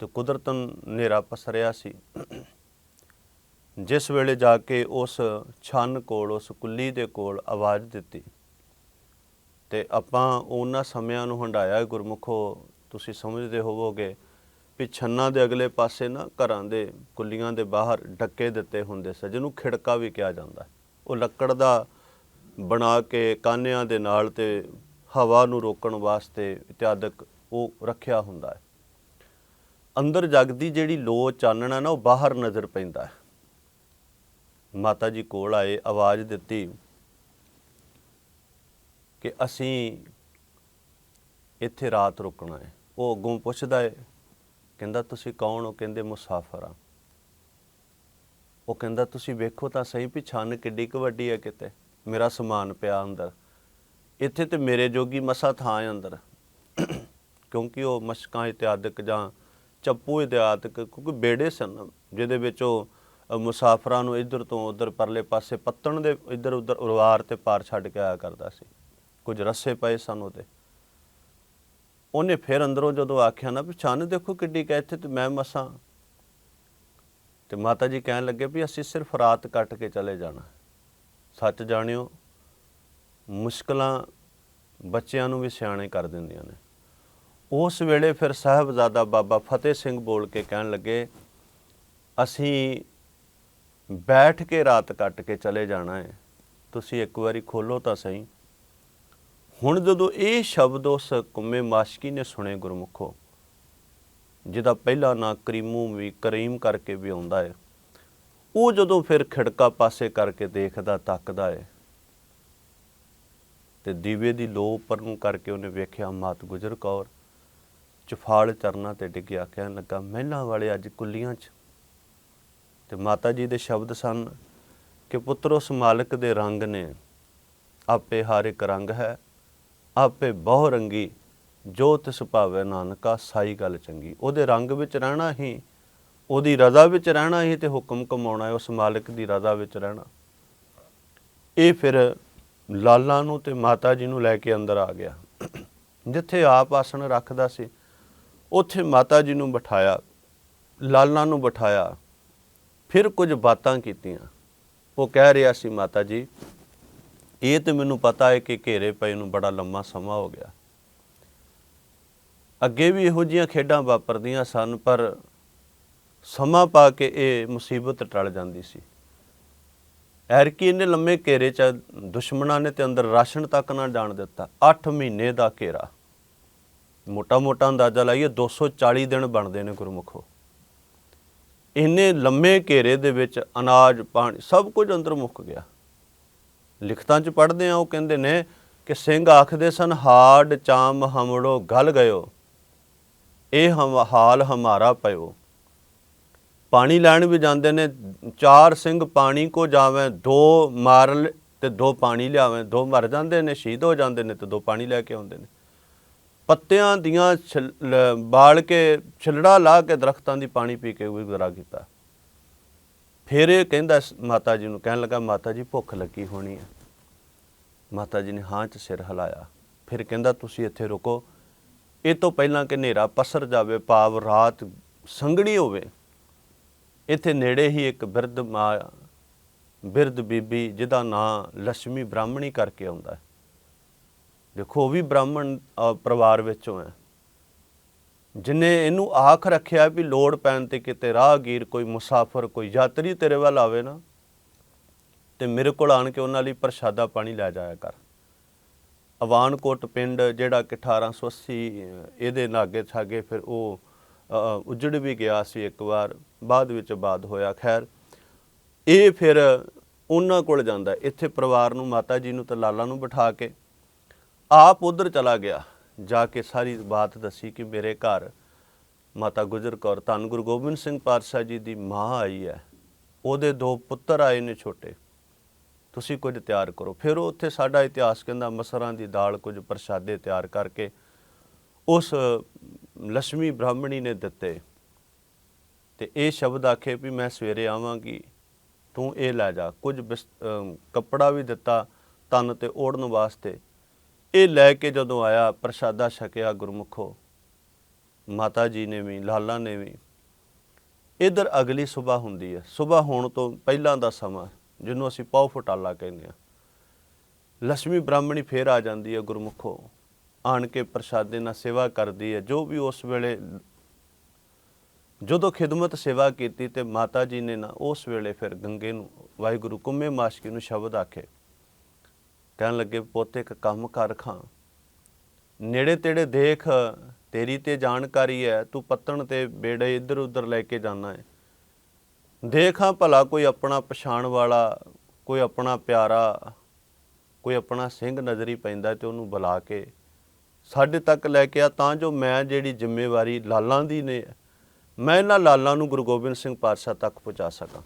ਤੇ ਕੁਦਰਤਨ ਹਨੇਰਾ ਪਸਰਿਆ ਸੀ। ਜਿਸ ਵੇਲੇ ਜਾ ਕੇ ਉਸ ਛੰਨ ਕੋਲ, ਉਸ ਕੁੱਲੀ ਦੇ ਕੋਲ ਆਵਾਜ਼ ਦਿੱਤੀ, ਤੇ ਆਪਾਂ ਉਹਨਾਂ ਸਮਿਆਂ ਨੂੰ ਹੰਡਾਇਆ ਗੁਰਮੁਖੋ, ਤੁਸੀਂ ਸਮਝਦੇ ਹੋਵੋਗੇ ਵੀ ਛੰਨਾਂ ਦੇ ਅਗਲੇ ਪਾਸੇ ਨਾ ਘਰਾਂ ਦੇ ਕੁੱਲੀਆਂ ਦੇ ਬਾਹਰ ਡੱਕੇ ਦਿੱਤੇ ਹੁੰਦੇ ਸੀ, ਜਿਹਨੂੰ ਖਿੜਕਾ ਵੀ ਕਿਹਾ ਜਾਂਦਾ ਉਹ ਲੱਕੜ ਦਾ ਬਣਾ ਕੇ ਕਾਨਿਆਂ ਦੇ ਨਾਲ ਤੇ ਹਵਾ ਨੂੰ ਰੋਕਣ ਵਾਸਤੇ ਇਤਿਆਦਕ ਉਹ ਰੱਖਿਆ ਹੁੰਦਾ ਹੈ। ਅੰਦਰ ਜਗਦੀ ਜਿਹੜੀ ਲੋ ਚਾਨਣਾ ਨਾ, ਉਹ ਬਾਹਰ ਨਜ਼ਰ ਪੈਂਦਾ ਹੈ। ਮਾਤਾ ਜੀ ਕੋਲ ਆਏ, ਆਵਾਜ਼ ਦਿੱਤੀ ਕਿ ਅਸੀਂ ਇੱਥੇ ਰਾਤ ਰੁਕਣਾ ਹੈ। ਉਹ ਅੱਗੋਂ ਪੁੱਛਦਾ ਹੈ, ਕਹਿੰਦਾ, ਤੁਸੀਂ ਕੌਣ ਹੋ? ਕਹਿੰਦੇ, ਮੁਸਾਫਰ ਆ ਉਹ ਕਹਿੰਦਾ, ਤੁਸੀਂ ਵੇਖੋ ਤਾਂ ਸਹੀ ਵੀ ਛੰਨ ਕਿੱਡੀ ਕੁ ਵੱਡੀ ਹੈ ਕਿਤੇ। ਮੇਰਾ ਸਮਾਨ ਪਿਆ ਅੰਦਰ। ਇੱਥੇ ਤੇ ਮੇਰੇ ਜੋਗੀ ਮਸਾ ਥਾਂ ਹੈ ਅੰਦਰ। ਕਿਉਂਕਿ ਉਹ ਮਸ਼ਕਾਂ ਇਤਿਆਦਿਕ ਜਾਂ ਚੱਪੂ ਇਤਿਆਦਿਕ ਕਿਉਂਕਿ ਬੇੜੇ ਸਨ। ਜਿਹਦੇ ਵਿੱਚ ਉਹ ਮੁਸਾਫਰਾਂ ਨੂੰ ਇੱਧਰ ਤੋਂ ਉੱਧਰ, ਪਰਲੇ ਪਾਸੇ ਪੱਤਣ ਦੇ ਇੱਧਰ ਉੱਧਰ ਉਰਵਾਰ ਤੇ ਪਾਰ ਛੱਡ ਕੇ ਆਇਆ ਕਰਦਾ ਸੀ। ਕੁਝ ਰੱਸੇ ਪਏ ਸਨ ਉਹਦੇ। ਉਹਨੇ ਫਿਰ ਅੰਦਰੋਂ ਜਦੋਂ ਆਖਿਆ ਨਾ ਵੀ, ਛੰਨ ਦੇਖੋ ਕਿੱਡੀ ਕਾ ਇੱਥੇ ਤੇ ਮੈਂ ਮਸਾਂ। ਤੇ ਮਾਤਾ ਜੀ ਕਹਿਣ ਲੱਗੇ ਵੀ, ਅਸੀਂ ਸਿਰਫ ਰਾਤ ਕੱਟ ਕੇ ਚਲੇ ਜਾਣਾ ਸੱਚ ਜਾਣਿਓ, ਮੁਸ਼ਕਲਾਂ ਬੱਚਿਆਂ ਨੂੰ ਵੀ ਸਿਆਣੇ ਕਰ ਦਿੰਦੀਆਂ ਨੇ। ਉਸ ਵੇਲੇ ਫਿਰ ਸਾਹਿਬਜ਼ਾਦਾ ਬਾਬਾ ਫਤਿਹ ਸਿੰਘ ਬੋਲ ਕੇ ਕਹਿਣ ਲੱਗੇ, ਅਸੀਂ ਬੈਠ ਕੇ ਰਾਤ ਕੱਟ ਕੇ ਚਲੇ ਜਾਣਾ ਹੈ, ਤੁਸੀਂ ਇੱਕ ਵਾਰੀ ਖੋਲੋ ਤਾਂ ਸਹੀ। ਹੁਣ ਜਦੋਂ ਇਹ ਸ਼ਬਦ ਉਸ ਕੁੰਮੇ ਮਾਸ਼ਕੀ ਨੇ ਸੁਣੇ ਗੁਰਮੁਖੋ, ਜਿਹਦਾ ਪਹਿਲਾ ਨਾਂ ਕਰੀਮੂ ਵੀ ਕਰੀਮ ਕਰਕੇ ਵੀ ਆਉਂਦਾ ਹੈ, ਉਹ ਜਦੋਂ ਫਿਰ ਖਿੜਕਾ ਪਾਸੇ ਕਰਕੇ ਦੇਖਦਾ, ਤੱਕਦਾ ਹੈ, ਤੇ ਦੀਵੇ ਦੀ ਲੋ ਉੱਪਰ ਨੂੰ ਕਰਕੇ ਉਹਨੇ ਵੇਖਿਆ, ਮਾਤ ਗੁਜਰ ਕੌਰ। ਚਫਾਲ ਚਰਨਾਂ ਤੇ ਡਿੱਗਿਆ ਕਹਿਣ ਲੱਗਾ ਮਹਿਲਾਂ ਵਾਲੇ ਅੱਜ ਕੁੱਲੀਆਂ 'ਚ। ਤੇ ਮਾਤਾ ਜੀ ਦੇ ਸ਼ਬਦ ਸਨ ਕਿ ਪੁੱਤਰ, ਉਸ ਮਾਲਕ ਦੇ ਰੰਗ ਨੇ ਆਪੇ ਹਰ ਇੱਕ ਰੰਗ ਹੈ, ਆਪੇ ਬਹੁ ਰੰਗੀ, ਜੋ ਤਿਸ ਭਾਵੇ ਨਾਨਕਾ, ਸਾਈ ਗੱਲ ਚੰਗੀ। ਉਹਦੇ ਰੰਗ ਵਿੱਚ ਰਹਿਣਾ ਹੀ, ਉਹਦੀ ਰਜ਼ਾ ਵਿੱਚ ਰਹਿਣਾ ਹੀ ਤੇ ਹੁਕਮ ਕਮਾਉਣਾ ਹੈ, ਉਸ ਮਾਲਕ ਦੀ ਰਜ਼ਾ ਵਿੱਚ ਰਹਿਣਾ। ਇਹ ਫਿਰ ਲਾਲਾਂ ਨੂੰ ਤੇ ਮਾਤਾ ਜੀ ਨੂੰ ਲੈ ਕੇ ਅੰਦਰ ਆ ਗਿਆ। ਜਿੱਥੇ ਆਪ ਆਸਣ ਰੱਖਦਾ ਸੀ ਉੱਥੇ ਮਾਤਾ ਜੀ ਨੂੰ ਬਿਠਾਇਆ, ਲਾਲਾਂ ਨੂੰ ਬਿਠਾਇਆ, ਫਿਰ ਕੁਝ ਬਾਤਾਂ ਕੀਤੀਆਂ। ਉਹ ਕਹਿ ਰਿਹਾ ਸੀ, ਮਾਤਾ ਜੀ, ਇਹ ਤੇ ਮੈਨੂੰ ਪਤਾ ਹੈ ਕਿ ਘੇਰੇ ਪਏ ਨੂੰ ਬੜਾ ਲੰਮਾ ਸਮਾਂ ਹੋ ਗਿਆ। ਅੱਗੇ ਵੀ ਇਹੋ ਜੀਆਂ ਖੇਡਾਂ ਵਾਪਰਦੀਆਂ ਸਨ, ਪਰ ਸਮਾਂ ਪਾ ਕੇ ਇਹ ਮੁਸੀਬਤ ਟਲ ਜਾਂਦੀ ਸੀ। ਐਰਕੀ ਇਹਨੇ ਲੰਮੇ ਘੇਰੇ ਚ ਦੁਸ਼ਮਣਾਂ ਨੇ ਤੇ ਅੰਦਰ ਰਾਸ਼ਨ ਤੱਕ ਨਾ ਜਾਣ ਦਿੱਤਾ। 8 ਮਹੀਨੇ ਦਾ ਘੇਰਾ। ਮੋਟਾ ਮੋਟਾ ਅੰਦਾਜ਼ਾ ਲਾਈਏ 240 ਦਿਨ ਬਣਦੇ ਨੇ ਗੁਰਮੁਖੋ। ਇੰਨੇ ਲੰਮੇ ਘੇਰੇ ਦੇ ਵਿੱਚ ਅਨਾਜ, ਪਾਣੀ, ਸਭ ਕੁਝ ਅੰਦਰ ਮੁੱਕ ਗਿਆ। ਲਿਖਤਾਂ 'ਚ ਪੜ੍ਹਦੇ ਆ ਉਹ ਕਹਿੰਦੇ ਨੇ ਕਿ ਸਿੰਘ ਆਖਦੇ ਸਨ, ਹਾੜ, ਚਾਮ, ਹਮੜੋ, ਗਲ ਗਇਓ। ਇਹ ਹਮ, ਹਾਲ ਹਮਾਰਾ ਪਇਓ। ਪਾਣੀ ਲੈਣ ਵੀ ਜਾਂਦੇ ਨੇ, ਚਾਰ ਸਿੰਘ ਪਾਣੀ ਕੋ ਜਾਵੇਂ, ਦੋ ਮਾਰ ਲ- ਤੇ ਦੋ ਪਾਣੀ ਲਿਆਵੇਂ, ਦੋ ਮਰ ਜਾਂਦੇ ਨੇ, ਸ਼ਹੀਦ ਹੋ ਜਾਂਦੇ ਨੇ ਤੇ ਦੋ ਪਾਣੀ ਲੈ ਕੇ ਆਉਂਦੇ ਨੇ। ਪੱਤਿਆਂ ਦੀਆਂ ਛਿਲ- ਲ- ਬਾਲ ਕੇ, ਛਿਲੜਾ ਲਾ ਕੇ ਦਰਖਤਾਂ ਦੀ ਪਾਣੀ ਪੀ ਕੇ ਗੁਜ਼ਾਰਾ ਕੀਤਾ। ਫਿਰ ਇਹ ਕਹਿੰਦਾ ਮਾਤਾ ਜੀ ਨੂੰ, ਕਹਿਣ ਲੱਗਾ, ਮਾਤਾ ਜੀ, ਭੁੱਖ ਲੱਗੀ ਹੋਣੀ ਹੈ। ਮਾਤਾ ਜੀ ਨੇ ਹਾਂ ਚ ਸਿਰ ਹਿਲਾਇਆ। ਫਿਰ ਕਹਿੰਦਾ, ਤੁਸੀਂ ਇੱਥੇ ਰੁਕੋ। ਇਹ ਤੋਂ ਪਹਿਲਾਂ ਕਿ ਹਨੇਰਾ ਪਸਰ ਜਾਵੇ, ਭਾਵ ਰਾਤ ਸੰਗੜੀ ਹੋਵੇ, ਇੱਥੇ ਨੇੜੇ ਹੀ ਇੱਕ ਬਿਰਧ ਮਾਂ, ਬਿਰਧ ਬੀਬੀ ਜਿਹਦਾ ਨਾਂ ਲక్ష్ਮੀ ਬ੍ਰਾਹਮਣੀ ਕਰਕੇ ਆਉਂਦਾ ਦੇਖੋ ਉਹ ਵੀ ਬ੍ਰਾਹਮਣ ਪਰਿਵਾਰ ਵਿੱਚੋਂ ਹੈ। ਜਿਨੇ ਇਹਨੂੰ ਆਖ ਰੱਖਿਆ ਵੀ ਲੋੜ ਪੈਣ ਤੇ ਕਿਤੇ ਰਾਹਗੀਰ ਕੋਈ ਮੁਸਾਫਰ ਕੋਈ ਯਾਤਰੀ ਤੇਰੇ ਵੱਲ ਆਵੇ ਨਾ ਤੇ ਮੇਰੇ ਕੋਲ ਆਣ ਕੇ ਉਹਨਾਂ ਲਈ ਪ੍ਰਸ਼ਾਦਾ ਪਾਣੀ ਲੈ ਜਾਇਆ ਕਰ। ਅਵਾਨਕੋਟ ਪਿੰਡ ਜਿਹੜਾ ਕਿ 1880 ਇਹਦੇ ਨਾਗੇ ਛਾਗੇ ਫਿਰ ਉਹ ਅ, ਉਜੜ ਵੀ ਗਿਆ ਸੀ ਇੱਕ ਵਾਰ ਬਾਅਦ ਵਿੱਚ ਬਾਦ ਹੋਇਆ। ਖੈਰ ਇਹ ਫਿਰ ਉਹਨਾਂ ਕੋਲ ਜਾਂਦਾ। ਇੱਥੇ ਪਰਿਵਾਰ ਨੂੰ ਮਾਤਾ ਜੀ ਨੂੰ ਤੇ ਲਾਲਾ ਨੂੰ ਬਿਠਾ ਕੇ ਆਪ ਉਧਰ ਚਲਾ ਗਿਆ। ਜਾ ਕੇ ਸਾਰੀ ਬਾਤ ਦੱਸੀ ਕਿ ਮੇਰੇ ਘਰ ਮਾਤਾ ਗੁਜਰ ਕੌਰ, ਧੰਨ ਗੁਰੂ ਗੋਬਿੰਦ ਸਿੰਘ ਪਾਤਸ਼ਾਹ ਜੀ ਦੀ ਮਾਂ ਆਈ ਹੈ। ਉਹਦੇ ਦੋ ਪੁੱਤਰ ਆਏ ਨੇ ਛੋਟੇ। ਤੁਸੀਂ ਕੁਝ ਤਿਆਰ ਕਰੋ। ਫਿਰ ਉਹ ਉੱਥੇ ਸਾਡਾ ਇਤਿਹਾਸ ਕਹਿੰਦਾ ਮਸਰਾਂ ਦੀ ਦਾਲ ਕੁਝ ਪ੍ਰਸ਼ਾਦੇ ਤਿਆਰ ਕਰਕੇ ਉਸ ਲక్ష్ਮੀ ਬ੍ਰਾਹਮਣੀ ਨੇ ਦਿੱਤੇ। ਤੇ ਇਹ ਸ਼ਬਦ ਆਖੇ ਵੀ ਮੈਂ ਸਵੇਰੇ ਆਵਾਂਗੀ, ਤੂੰ ਇਹ ਲੈ ਜਾ। ਕੁਝ ਬਿਸ- ਕੱਪੜਾ ਵੀ ਦਿੱਤਾ ਤਨ ਤੇ ਓੜਨ ਵਾਸਤੇ। ਇਹ ਲੈ ਕੇ ਜਦੋਂ ਆਇਆ, ਪ੍ਰਸ਼ਾਦਾ ਛਕਿਆ ਗੁਰਮੁਖੋ, ਮਾਤਾ ਜੀ ਨੇ ਵੀ, ਲਾਲਾ ਨੇ ਵੀ। ਇਧਰ ਅਗਲੀ ਸਵੇਰ ਹੁੰਦੀ ਹੈ। ਸਵੇਰ ਹੋਣ ਤੋਂ ਪਹਿਲਾਂ ਦਾ ਸਮਾਂ, ਜਿਹਨੂੰ ਅਸੀਂ ਪੌ ਫਟਾਲਾ ਕਹਿੰਦੇ ਆ ਲక్ష్ਮੀ ਬ੍ਰਾਹਮਣੀ ਫੇਰ ਆ ਜਾਂਦੀ ਹੈ ਗੁਰਮੁਖੋ। ਆਣ ਕੇ ਪ੍ਰਸ਼ਾਦੇ ਨਾਲ ਸੇਵਾ ਕਰਦੀ ਹੈ। ਜੋ ਵੀ ਉਸ ਵੇਲੇ, ਜਦੋਂ ਖਿਦਮਤ ਸੇਵਾ ਕੀਤੀ ਤੇ ਮਾਤਾ ਜੀ ਨੇ ਨਾ, ਉਸ ਵੇਲੇ ਫਿਰ ਗੰਗੇ ਨੂੰ, ਵਾਹਿਗੁਰੂ, ਕੁੰਮੇ ਮਾਸ਼ਕੀ ਨੂੰ ਸ਼ਬਦ ਆਖੇ। ਕਹਿਣ ਲੱਗੇ, ਪੁੱਤ, ਇੱਕ ਕੰਮ ਕਰ ਖਾਂ। ਨੇੜੇ ਤੇੜੇ ਦੇਖ, ਤੇਰੀ ਤੇ ਜਾਣਕਾਰੀ ਹੈ, ਤੂੰ ਪੱਤਣ ਤੇ ਬੇੜੇ ਇੱਧਰ ਉੱਧਰ ਲੈ ਕੇ ਜਾਣਾ ਹੈ ਦੇਖਾਂ ਭਲਾ ਕੋਈ ਆਪਣਾ ਪਛਾਣ ਵਾਲਾ, ਕੋਈ ਆਪਣਾ ਪਿਆਰਾ, ਕੋਈ ਆਪਣਾ ਸਿੰਘ ਨਜ਼ਰੀ ਪੈਂਦਾ ਤੇ ਉਹਨੂੰ ਬੁਲਾ ਕੇ ਸਾਡੇ ਤੱਕ ਲੈ ਕੇ ਆ, ਤਾਂ ਜੋ ਮੈਂ ਜਿਹੜੀ ਜ਼ਿੰਮੇਵਾਰੀ ਲਾਲਾਂ ਦੀ ਨੇ, ਮੈਂ ਇਹਨਾਂ ਲਾਲਾਂ ਨੂੰ ਗੁਰੂ ਗੋਬਿੰਦ ਸਿੰਘ ਪਾਤਸ਼ਾਹ ਤੱਕ ਪਹੁੰਚਾ ਸਕਾਂ।